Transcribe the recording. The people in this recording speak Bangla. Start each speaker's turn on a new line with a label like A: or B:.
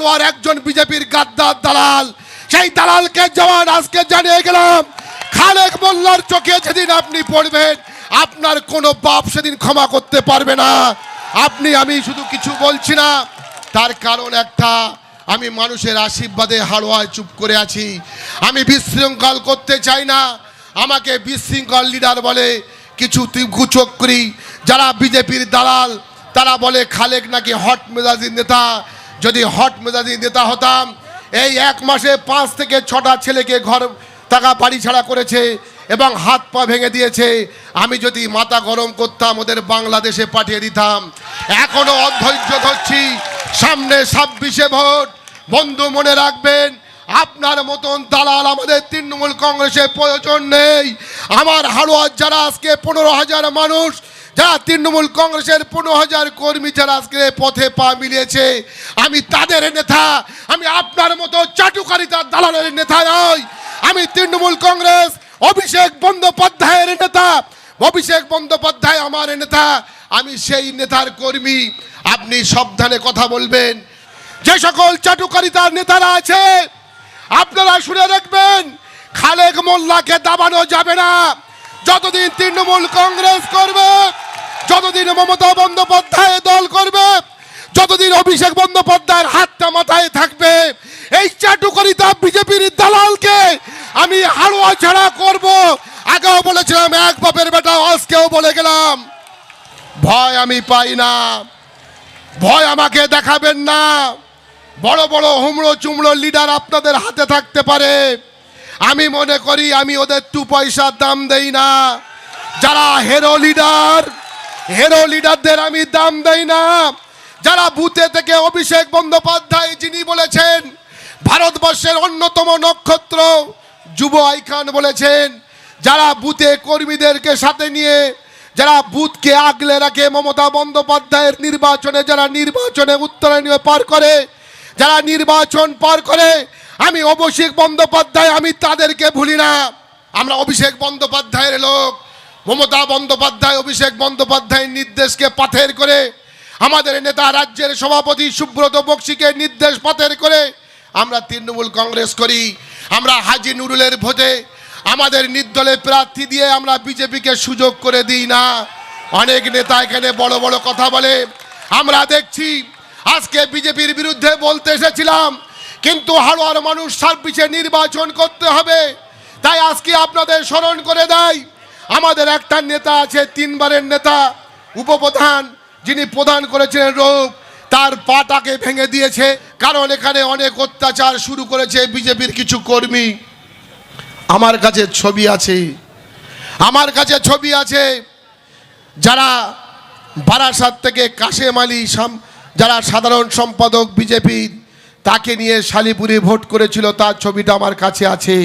A: হালুয়ার একজন বিজেপির গাদ্দার দালাল। সেই দালালকে জওয়ান আজকে জানিয়ে গেলাম, খালেক মোল্লার চোখে যেদিন আপনি পড়বেন, আপনার কোনো বাপ সেদিন ক্ষমা করতে পারবে না। আপনি, আমি শুধু কিছু বলছি না, তার কারণ একটা, আমি মানুষের আশীর্বাদে হাড়োয়ায় চুপ করে আছি। আমি বিশৃঙ্খল করতে চাই না, আমাকে বিশৃঙ্খল লিডার বলে কিছু কুচক্রি যারা বিজেপির দালাল, তারা বলে খালেক নাকি হট মেজাজির নেতা যদি হট মেজাজি নেতা হতাম, এই এক মাসে পাঁচ থেকে ছটা ছেলেকে ঘর টাকা বাড়ি ছাড়া করেছে এবং হাত পা ভেঙে দিয়েছে। আমি যদি মাথা গরম করতাম, ওদের বাংলাদেশে পাঠিয়ে দিতাম। এখনও অধৈর্য ধরছি। সামনে ছাব্বিশে ভোট। বন্ধু মনে রাখবেন, আপনার মতন দালাল আমাদের তৃণমূল কংগ্রেসের প্রয়োজন নেই। আমার হাড়োয়ার যারা আজকে পনেরো হাজার মানুষ যারা তৃণমূল কংগ্রেসের পনেরো হাজার কর্মী যারা আজকে পথে পা মিলিয়েছে, আমি তাদের নেতা, আমি আপনার মতো চাটুকারিতার দালালের নেতা নই। আমি তৃণমূল কংগ্রেস, অভিষেক বন্দ্যোপাধ্যায়ের নেতা, অভিষেক বন্দ্যোপাধ্যায় আমার নেতা, আমি সেই নেতার কর্মী। আপনি সাবধানে কথা বলবেন। যে সকল চাটুকারিতার নেতারা আছে, আপনারা শুনে রাখবেন, খালেক মোল্লাকে দাবানো যাবে না। যতদিন তৃণমূল কংগ্রেস করবে যতদিন মমতা বন্দ্যোপাধ্যায় দল করবে, যতদিন অভিষেক বন্দ্যোপাধ্যায়ের হাতটা মাথায় থাকবে, এই চাটুকারিতা বিজেপির দালালকে আমি হাড়ুয়া ছাড়া করব। আগেও বলেছিলাম, এক বাপের বেটা, আজকেও বলে গেলাম, ভয় আমি পাই না, ভয় আমাকে দেখাবেন না। বড় বড় হুমড়ো চুমড়ো লিডার আপনাদের হাতে থাকতে পারে। আমি মনে করি, আমি ওদের টু পয়সার দাম দেই না। যারা হেরো লিডার হেরো লিডারদের আমি দাম দেই না। যারা বুথে থেকে অভিষেক বন্দ্যোপাধ্যায় যিনি বলেছেন, ভারতবর্ষের অন্যতম নক্ষত্র যুব আইকান বলেছেন, যারা বুথে কর্মীদেরকে সাথে নিয়ে, যারা বুথকে আগলে রাখে মমতা বন্দ্যোপাধ্যায়ের নির্বাচনে, যারা নির্বাচনে উত্তরণীয় পার করে, যারা নির্বাচন পার করে, আমি অভিষেক বন্দ্যোপাধ্যায়, আমি তাদেরকে ভুলি না। আমরা অভিষেক বন্দ্যোপাধ্যায়ের লোক। মমতা বন্দ্যোপাধ্যায়, অভিষেক বন্দ্যোপাধ্যায়ের নির্দেশকে পাথের করে, আমাদের নেতা রাজ্যের সভাপতি সুব্রত বক্সিকে নির্দেশ পাথের করে আমরা তৃণমূল কংগ্রেস করি, আমরা হাজি নুরুলের ভোটে আমাদের নির্দলে প্রার্থী দিয়ে আমরা বিজেপিকে সুযোগ করে দিই না। অনেক নেতা এখানে বড় বড় কথা বলে, আমরা দেখছি আজকে বিজেপির বিরুদ্ধে বলতে এসেছিলাম, কিন্তু হাড়োয়ার মানুষ ছাব্বিশে নির্বাচন করতে হবে, তাই আজকে আপনাদের স্মরণ করে দেয় আমাদের একটা নেতা আছে, তিনবারের নেতা, উপপ্রধান, যিনি প্রধান করেছিলেন রোগ তার পাটাকে ভেঙে দিয়েছে, কারণ এখানে অনেক অত্যাচার শুরু করেছে বিজেপির কিছু কর্মী। আমার কাছে ছবি আছে, আমার কাছে ছবি আছে, যারা বারাসাত থেকে কাশেম আলী যারা সাধারণ সম্পাদক বিজেপির তাকে নিয়ে শালিপুরে ভোট করেছিল, তার ছবিটা আমার কাছে আছে।